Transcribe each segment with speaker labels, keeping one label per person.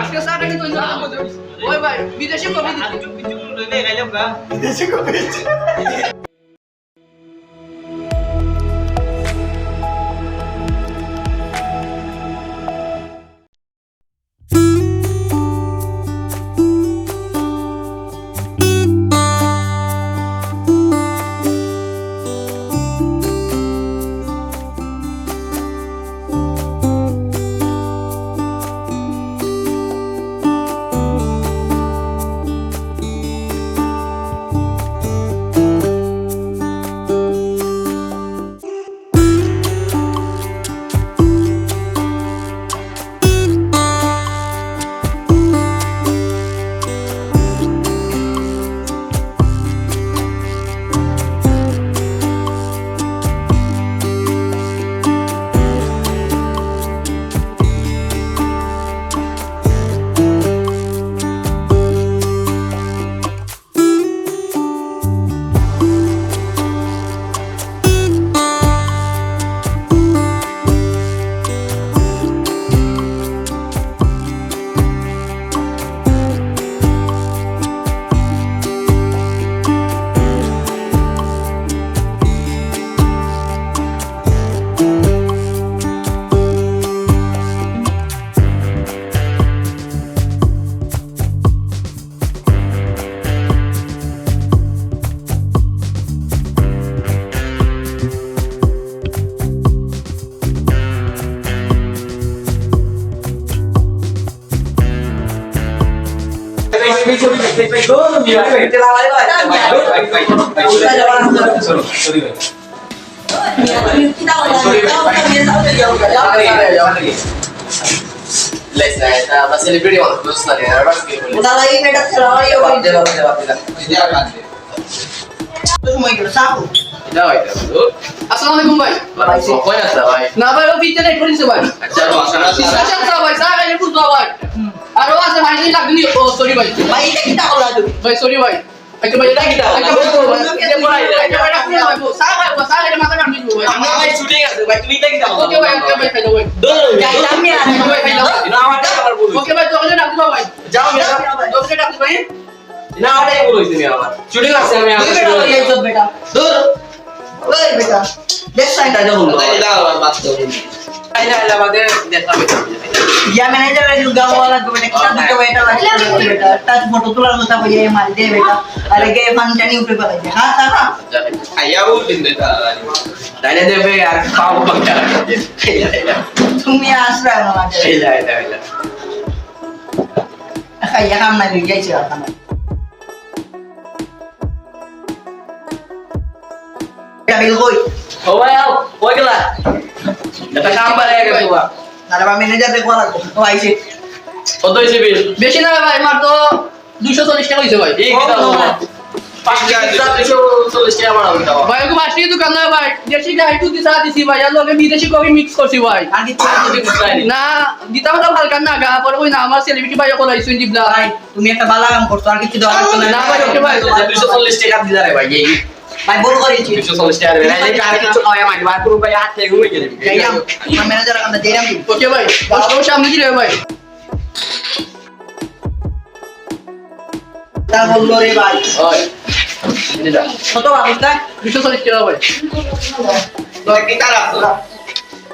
Speaker 1: আজকে স্যার রকম হতে পারে। ওই ভাই বিদেশি কবি দিচ্ছি
Speaker 2: সেলিব্রিটি মানুষ
Speaker 1: আসসালামু আলাইকুম ভাই
Speaker 2: ভাই
Speaker 1: না ভাই ও বিতে ভাই
Speaker 2: আচ্ছা
Speaker 1: ভাই স্যার এই বুঝবা ভাই আর ও আছে ভাই এই লাগনি ও সরি ভাই।
Speaker 3: May ita kita ko lado.
Speaker 1: ভাই সরি ভাই। আচ্ছা ভাই এটা কিটা আচ্ছা ভাই এটা ভাই আচ্ছা ভাই রাখুন ভাই স্যার ভাই স্যার এটা মাথা কাটনি ভাই।
Speaker 2: আমরা ভাই শুটিং আছে ভাই তুমি দেখি দাও
Speaker 1: ওকে ভাই ওকে ভাই খাই দাও ভাই।
Speaker 3: Kaya lang yan.
Speaker 1: ভাই খাই দাও
Speaker 2: না আমারটা আবার বলি।
Speaker 1: ওকে ভাই তোকে ডাক দাও ভাই।
Speaker 2: যাও মেরা
Speaker 1: তোকে ডাক ভাই।
Speaker 2: না আমারটাই বলি তুমি আমার শুটিং আছে আমি আমার
Speaker 3: job, beta.
Speaker 2: দূর
Speaker 3: beta. Next time tayo mo.
Speaker 2: তাই দাও বাদ দাও। তাই না এলা আমাদের দেখা হবে
Speaker 3: Ya manager ay yung gawa lang ko beta. Kita dito beta lang ko beta. Tapos mo tutulan mo sa kuya yung malde beta. Alagay fan dyan yung prepare niya. Ha, saka.
Speaker 2: আইয়া বলতেন এটা তাই না দেবে আর খাও বাচ্চা খাইলা খাইলা
Speaker 3: Tumi asra naman dyan.
Speaker 2: খাইলা খাইলা খাইলা
Speaker 3: Kaya ka maligay siya.
Speaker 2: এটা কাম পারে গেছে বা
Speaker 3: nalaba manager de ko lang ko. Oh,
Speaker 2: কত হইছে বিল?
Speaker 1: বেশি না ভাই মাত্র 240 টাকা হইছে ভাই।
Speaker 2: এই কি দাও পাঁচ টাকা দুশো চল্লিশ টাকা বাড়াবো
Speaker 1: ভাই না না। তো না ওই না আমার সেলিব্রিটি ভাই কল আইছুন দিবলা
Speaker 3: তুমি একটা বালা কাম করছ আর কিছু
Speaker 1: না ভাই, ওকে ভাই,
Speaker 2: দুশো চল্লিশ টাকা দিলা রে ভাই এই।
Speaker 3: ভাই ভুল করেছি
Speaker 2: দুশো চল্লিশ টাকা দেবে এই আর কিছু খাওয়া মাটি বার করব ভাই হাত থেকে ঘুমিয়ে গেলে
Speaker 3: যাইলাম আমার ম্যানেজার আমরা যাইলাম কি
Speaker 1: ওকে ভাই বাসটাও সামনে কি রে ভাই
Speaker 3: তা বলল রে ভাই
Speaker 2: ওই
Speaker 3: কত অবস্থা
Speaker 1: 240 টাকা ভাই
Speaker 2: তোর কি তারা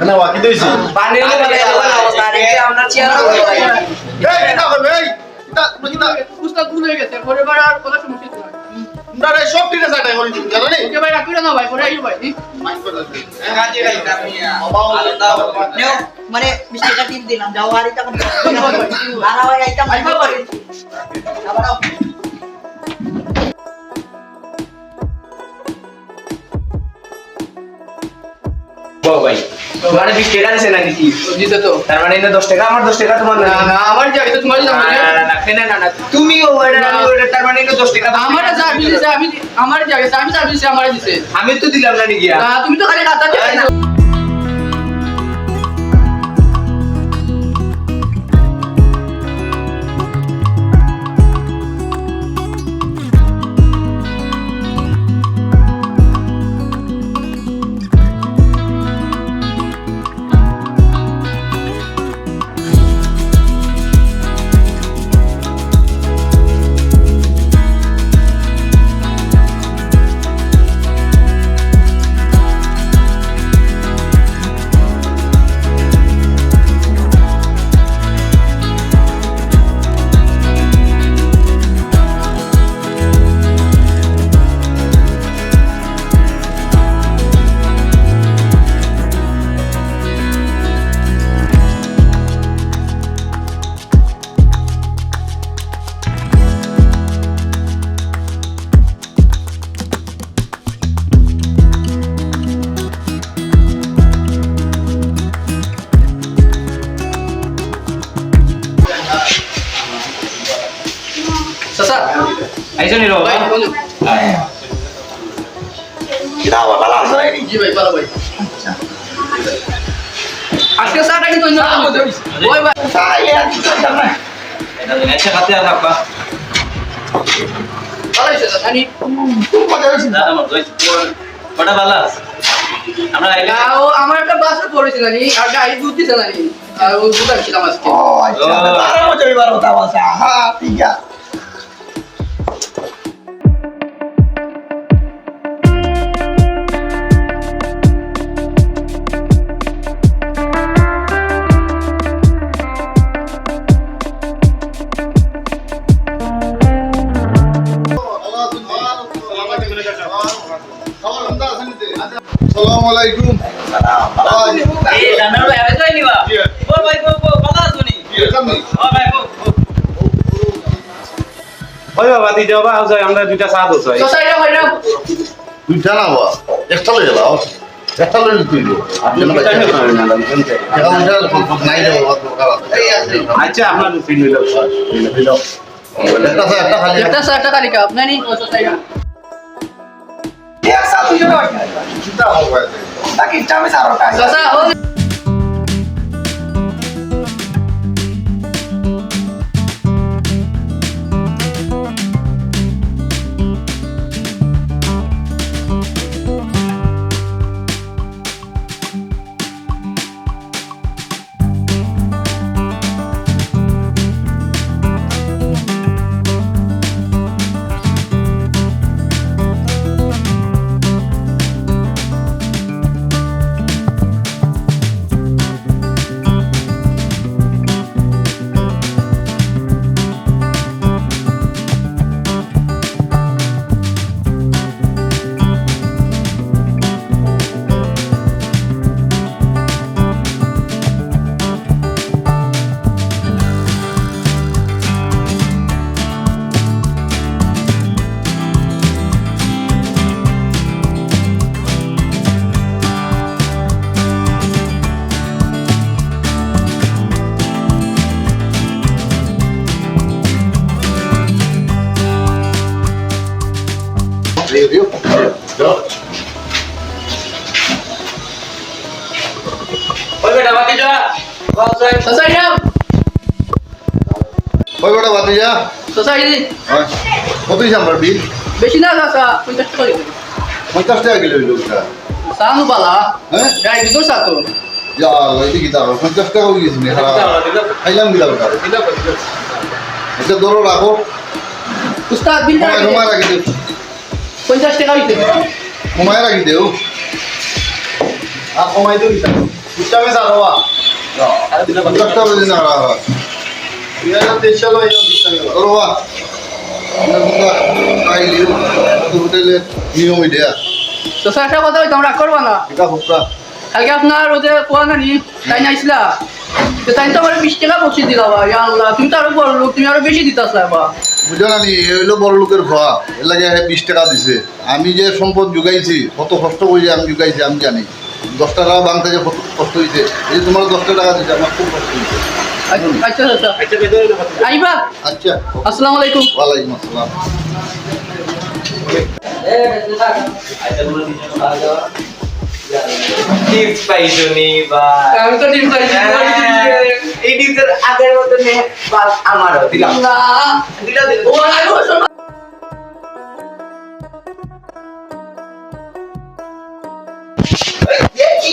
Speaker 4: না ওয়াকি দইছি
Speaker 2: পানি হলে ভালো অবস্থা আর এই আমরা চেয়ার
Speaker 4: এই করবে এই কিতা তুমি কিতা
Speaker 1: উস্তাদ ভুল হয়ে গেছে পরে বার আর কোনো সমস্যা
Speaker 4: এই সব ঠিক আছে তাই বলি তুমি জানো
Speaker 1: ওকে ভাই রাখবি না ভাই পরে আইও ভাই।
Speaker 4: করে
Speaker 3: মানে মিষ্টি টিপ দিলাম যাও আর এটা ভাই। করে আবার
Speaker 2: বাবা ভাই। তোমার বিশ টাকা আছে নাকি? কি
Speaker 1: তো।
Speaker 2: তার মানে এটা দশ টাকা আমার দশ টাকা তোমার
Speaker 1: না না আমার যাই তো তোমার
Speaker 2: না না না না তুমিও ওটা আমি ওটা তার মানে এটা দশ টাকা
Speaker 1: আমার যা দিছে আমি আমার যাই আমি যা দিছে আমার দিছে।
Speaker 2: আমি তো দিলাম না নাকি?
Speaker 1: না তুমি তো খালি খাতা দিয়ে না
Speaker 2: আইসো নি
Speaker 1: ভাই
Speaker 2: বাবা
Speaker 4: ভালো আছে নাকি
Speaker 1: জি ভাই ভালো ভাই। আজকে চাটা কিন্তু অন্য রকম হয়েছে। ওই ভাই।
Speaker 4: তাই আর কি করতাম না
Speaker 2: এটা নেচে খাতে আর আপা
Speaker 1: ভালো হয়েছে তো,
Speaker 2: বড় ভালো আছে আমরা
Speaker 1: ও আমার একটা বাসে পড়েছে জানি আর গাড়ি দুধ দিছে জানি আর ও দুধ ছিলাম আজকে।
Speaker 4: ও আচ্ছা। আরও মজা এবার কথা আছে। আহা ঠিক আছে।
Speaker 2: ভাই। বল
Speaker 5: ওই বাবা দি যাবা আজ আমরা দুইটা হচ্ছে
Speaker 1: সোসাইটি ভাইরা
Speaker 6: দুইটা না বা একটা লই গেল একটা লই তুই নাই রে বাবা
Speaker 5: আচ্ছা আপনার
Speaker 6: একটা একটা খালি।
Speaker 1: একটা একটা তালিকা আপনার নি সোসাইটি
Speaker 4: এক সাথে দুজন আছে
Speaker 6: চিন্তা হবে
Speaker 2: বল যাই
Speaker 1: সোসাইটি
Speaker 6: ওই বড় বাতি যা
Speaker 1: সোসাইটি
Speaker 6: কত আমার বিল
Speaker 1: বেশি না চাচা পঞ্চাশ টাকা দিবেন
Speaker 6: পঞ্চাশ টাকা কিলো হইল ওটা
Speaker 1: সানু বালা
Speaker 6: হ্যাঁ
Speaker 1: গাড়ি দুধ সাতো
Speaker 6: যা লইতে কি তার পঞ্চাশ টাকা হয়ে গেছে খাইলাম দিলাম ওটা এটা ধরো রাখো
Speaker 1: উস্তাদ বিল
Speaker 6: সময় সময় রাখি দেও
Speaker 1: পঞ্চাশ টাকা হইতে
Speaker 6: সময় রাখি দেও আর সময় তো দিতাম
Speaker 4: চামে সারো দিতে
Speaker 6: এটা
Speaker 1: কথা করব না?
Speaker 6: এটা হোকটা
Speaker 1: কালকে আপনার ওদের কোয়া নানি? তাই নাইছিলা তো তাই তো আমার বিশ টাকা বসে দিলা বা আল্লাহ তুমি তো আরও বড় লোক তুমি আরও বেশি দিতাস বা।
Speaker 6: বুঝো না নি এ হইল বড় লোকের খোয়া এর লাগে বিশ টাকা দিছে। আমি যে সম্পদ যোগাইছি কত কষ্ট করে আমি যোগাইছি আমি জানি। দশ টাকা বাংতে যে কষ্ট হয়েছে এই তোমার দশ টাকা আমার খুব কষ্ট হয়েছে
Speaker 1: আচ্ছা আচ্ছা
Speaker 5: আচ্ছা। বেদরে
Speaker 1: আইবা? আসসালামু আলাইকুম।
Speaker 6: ওয়ালাইকুম আসসালাম।
Speaker 2: টিপস পাইছো নি বা?
Speaker 1: আমি তো ডিম খাইছি
Speaker 2: এই টিপসের আগের মতো নে বাস আমারও দিলাম।
Speaker 1: না।
Speaker 2: দিলাম
Speaker 1: ও আইবো শোনো।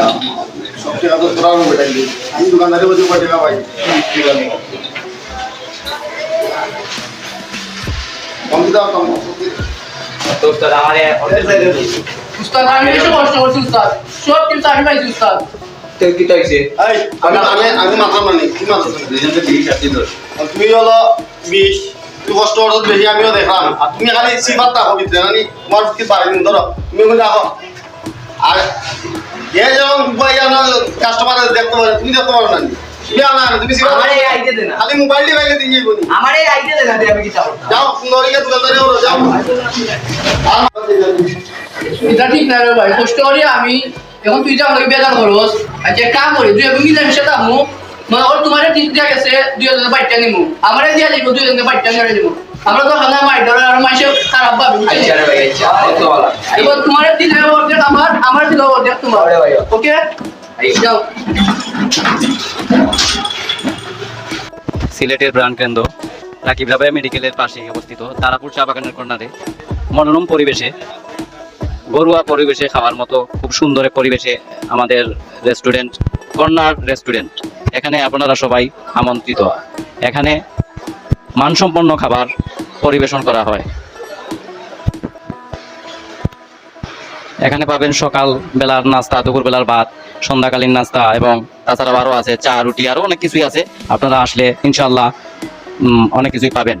Speaker 6: ইয়া সব টাকা তো তোরা বেটাই আমি দোকানদারে বসে কয় টাকা পাই কম দাও কম
Speaker 2: তো তো আমারে
Speaker 1: উস্তাদ আমি বেশি কষ্ট করছি উস্তাদ। সব টিপস আমি পাইছি উস্তাদ।
Speaker 2: কি তাইছে
Speaker 4: আমি আমি আমি মাথা মানি কি মাথা
Speaker 2: দুইজনকে 20 আসছে তো
Speaker 4: তুমি হলো বিশ তুই কষ্ট করত বেশি আমিও দেখলাম। আর তুমি খালি সিফাত থাকো নানি তোমার কি পারিনি ধরো। তুমি আর কাস্টমার দেখতে পারে তুমি দেখতে পারো না, খালি বাইরে দিয়ে
Speaker 2: আমারে আমি কি চাও
Speaker 4: যাও সুন্দরীকে দোকানদারে ওরো যাও। আর
Speaker 1: এটা ঠিক না রে ভাই কষ্ট করি আমি এখন তুই যা আমাকে বেজার করস আচ্ছা কাম করি তুই আমি মিলে মিশে থাকব মানে তোমার ঠিক দিয়া গেছে দুই হাজার বাইরটা নিমু। আমারে দিয়া যাইব দুই হাজার বাইরটা নিয়ে দিব আমরা তো খানা মাই ধরে আর মাইসে খারাপ ভাবে
Speaker 2: আচ্ছা রে ভাই আচ্ছা ভালো
Speaker 1: এবার তোমার দিলে অর্ধেক আমার আমার দিলে অর্ধেক তোমার
Speaker 2: ভাই।
Speaker 1: ওকে যাও।
Speaker 7: সিলেটের প্রাণকেন্দ্র রাকিব রাবাইয়া মেডিকেলের পাশে অবস্থিত তারাপুর চা বাগানের কর্নারে। মনোরম পরিবেশে ঘরোয়া পরিবেশে খাওয়ার মতো খুব সুন্দর পরিবেশে আমাদের রেস্টুরেন্ট কর্নার রেস্টুরেন্ট। এখানে আপনারা সবাই আমন্ত্রিত। এখানে মানসম্পন্ন খাবার পরিবেশন করা হয়। এখানে পাবেন সকাল বেলার নাস্তা, দুপুর বেলার ভাত, সন্ধ্যাকালীন নাস্তা এবং তাছাড়াও আরও আছে, চা, রুটি আরও অনেক কিছুই আছে। আপনারা আসলে ইনশাল্লাহ অনেক কিছুই পাবেন।